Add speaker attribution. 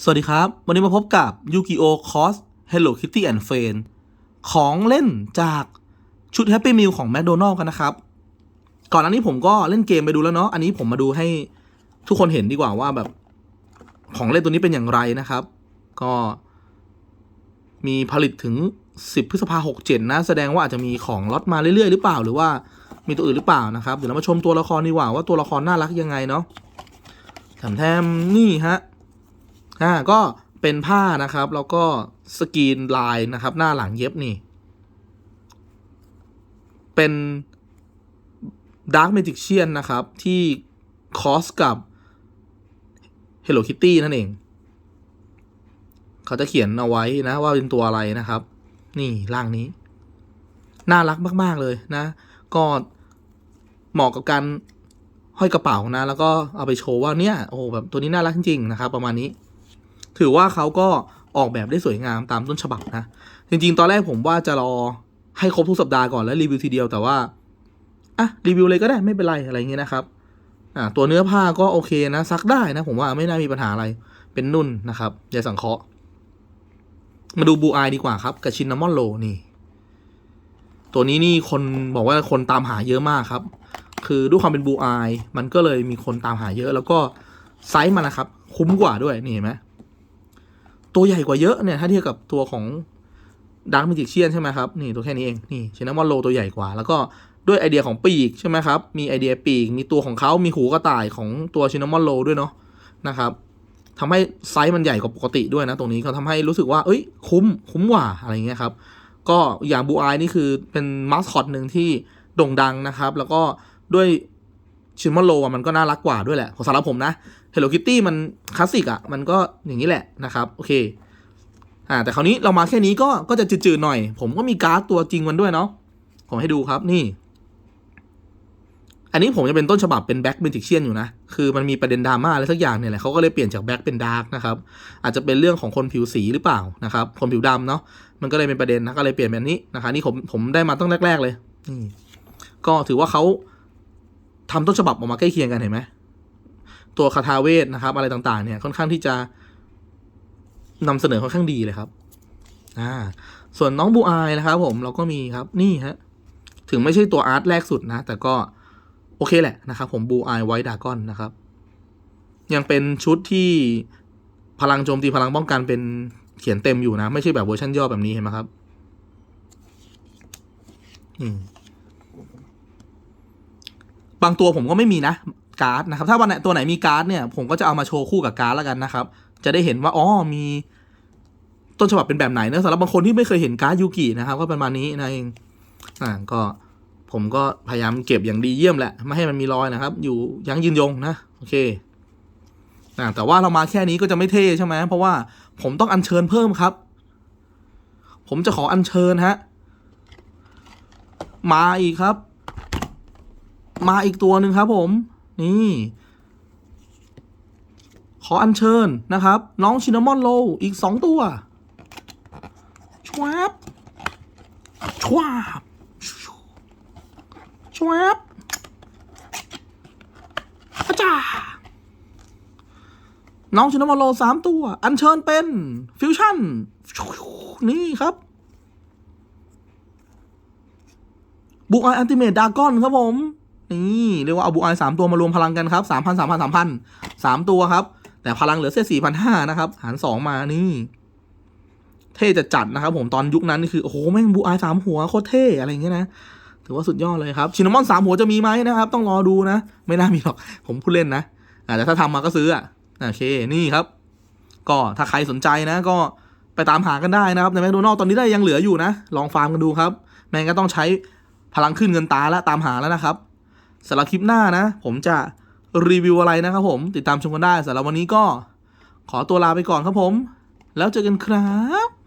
Speaker 1: สวัสดีครับ วันนี้มาพบกับ Yu-Gi-Oh! Cross Hello Kitty and Friends ของเล่นจากชุด Happy Meal ของ McDonald กันนะครับ ก่อนอันนี้ผมก็เล่นเกมไปดูแล้วเนาะ อันนี้ผมมาดูให้ทุกคนเห็นดีกว่าว่าแบบของเล่นตัวนี้เป็นอย่างไรนะครับ ก็มีผลิตถึง 10 พฤษภาหกเจ็ดนะ แสดงว่าอาจจะมีของล็อตมาเรื่อยๆ หรือเปล่า หรือว่ามีตัวอื่นหรือเปล่านะครับ เดี๋ยวเรามาชมตัวละครดีกว่าว่าตัวละครน่ารักยังไงเนาะแถมแถมนี่ฮะ อ่าก็เป็นผ้านะครับ แล้วก็สกรีนลายนะครับ หน้าหลังเย็บนี่ เป็น Dark Magician นะครับ ที่คอสกับ Hello Kitty นั่นเอง เขาจะเขียนเอาไว้นะ ว่าเป็นตัวอะไรนะครับ นี่ร่างนี้ น่ารักมาก ๆ เลยนะ ก็เหมาะกับการห้อยกระเป๋านะ แล้วก็เอาไปโชว์ว่าเนี่ย โอ้แบบตัวนี้น่ารักจริงๆนะครับ ประมาณนี้ ถือว่าเขาก็ออกแบบได้สวยงามตามต้นฉบับนะ จริง ๆ ตอนแรกผมว่าจะรอให้ครบทุกสัปดาห์ก่อนแล้วรีวิวทีเดียวแต่ว่าอะรีวิวเลยก็ได้ไม่เป็นไรอะไรอย่างเงี้ยนะครับอ่าตัวเนื้อผ้าก็โอเคนะซักได้นะ ผมว่าไม่น่ามีปัญหาอะไรเป็นนุ่นนะครับอย่าสังเคราะห์มาดูบูอายดีกว่าครับกับชินนามอนโลนี่ ตัวนี้นี่คนบอกว่าคนตามหาเยอะมากครับ คือด้วยความเป็นบูอายมันก็เลยมีคนตามหาเยอะ แล้วก็ไซส์มันนะครับ คุ้มกว่าด้วยนี่เห็นไหม ตัวใหญ่กว่าเยอะเนี่ยถ้าเทียบกับตัวของดังมิจิเชียนใช่ไหมครับนี่ตัวแค่นี้เองนี่ชินามอนโลตัวใหญ่กว่า แล้วก็ด้วยไอเดียของปีกใช่ไหมครับมีไอเดียปีก มีตัวของเขามีหูกระต่ายของตัวชินามอนโลด้วยเนาะนะครับทำให้ไซส์มันใหญ่กว่าปกติด้วยนะ ตรงนี้ก็ทำให้รู้สึกว่า เอ้ย คุ้ม คุ้มกว่าอะไรเงี้ยครับ ก็อย่างบูอายนี่คือเป็นมาสคอตหนึ่งที่โด่งดังนะครับ แล้วก็ด้วยชินมอนโลมันก็น่ารักกว่าด้วยแหละของสำหรับผมนะ Hello Kitty มันคลาสสิกอะ่ะมันก็อย่างนี้แหละนะครับ โอเคอ่าแต่คราวนี้เรามาแค่นี้ก็ก็จะจืดๆหน่อย ผมก็มีการ์ดตัวจริงมันด้วยเนาะผมให้ดูครับนี่ อันนี้ผมจะเป็นต้นฉบับเป็นแบ็กเบนติเชียนอยู่นะ คือมันมีประเด็นดราม่าอะไรสักอย่างเนี่ยแหละเขาก็เลยเปลี่ยนจากแบ็กเป็นดาร์กนะครับ อาจจะเป็นเรื่องของคนผิวสีหรือเปล่านะครับ คนผิวดำเนาะ มันก็เลยเป็นประเด็นนะก็เลยเปลี่ยนแบบนี้นะคะนี่ผมผมได้มาตั้งแรก ๆ เลยนี่ก็ถือว่าเขาทำต้นฉบับออกมาใกล้เคียงกันเห็นไหม ตัวคาทาเวทนะครับ อะไรต่างๆเนี่ยค่อนข้างที่จะนำเสนอค่อนข้างดีเลยครับ อ่า ส่วนน้องบูอายนะครับ ผมเราก็มีครับนี่ฮะถึงไม่ใช่ตัวอาร์ตแรกสุดนะ แต่ก็โอเคแหละนะครับ ผมบูอายไวดากอนนะครับ ยังเป็นชุดที่พลังโจมตีพลังป้องกันเป็นเขียนเต็มอยู่นะ ไม่ใช่แบบเวอร์ชันย่อแบบนี้เห็นไหมครับอืมบางตัวผมก็ไม่มีนะ การ์ดนะครับ ถ้าวันไหนตัวไหนมีการ์ดเนี่ย ผมก็จะเอามาโชว์คู่กับการ์ดแล้วกันนะครับ จะได้เห็นว่าอ๋อมีต้นฉบับเป็นแบบไหนนะสำหรับบางคนที่ไม่เคยเห็นการ์ดยูกินะครับ ก็ประมาณนี้นะเองอ่าก็ผมก็พยายามเก็บอย่างดีเยี่ยมแหละไม่ให้มันมีรอยนะครับ อยู่ยั้งยืนยงนะโอเคอ่าแต่ว่าเรามาแค่นี้ก็จะไม่เท่ใช่ไหมเพราะว่าผมต้องอัญเชิญเพิ่มครับ ผมจะขออัญเชิญฮะมาอีกครับ มาอีกตัวหนึ่งครับผม นี่ขออัญเชิญนะครับ น้องชินามอนโลอีกสองตัวชวบชวบชวบอาจาน้องชินามอนโลสามตัว อัญเชิญเป็น ฟิวชั่น นี่ครับบุกไอแอนติเมตดากอนครับผม นี่เรียกว่าเอาบุไอสามตัวมารวมพลังกันครับสามพันสามพันสามพันสามตัวครับ แต่พลังเหลือแค่สี่พันห้านะครับ หารสองมานี่ เท่จะจัดนะครับ ผมตอนยุคนั้นนี่คือโอ้โหแม่งบูอสามหัวโคตรเท่อะไรอย่างเงี้ยนะถือว่าสุดยอดเลยครับชินามอนสามหัวจะมีไหมนะครับ ต้องรอดูนะ ไม่น่ามีหรอกผมพูดเล่นนะอาแต่ถ้าทำมาก็ซื้ออะโอเคนี่ครับ ก็ถ้าใครสนใจนะ ก็ไปตามหากันได้นะครับในแมคโดนัลตอนนี้ได้ยังเหลืออยู่นะ ลองฟาร์มกันดูครับ แม่งก็ต้องใช้พลังขึ้นเงินตาแล้วตามหาแล้วนะครับ สำหรับคลิปหน้านะ ผมจะรีวิวอะไรนะครับผมติดตามชมกันได้สำหรับวันนี้ก็ ขอตัวลาไปก่อนครับผม แล้วเจอกันครับ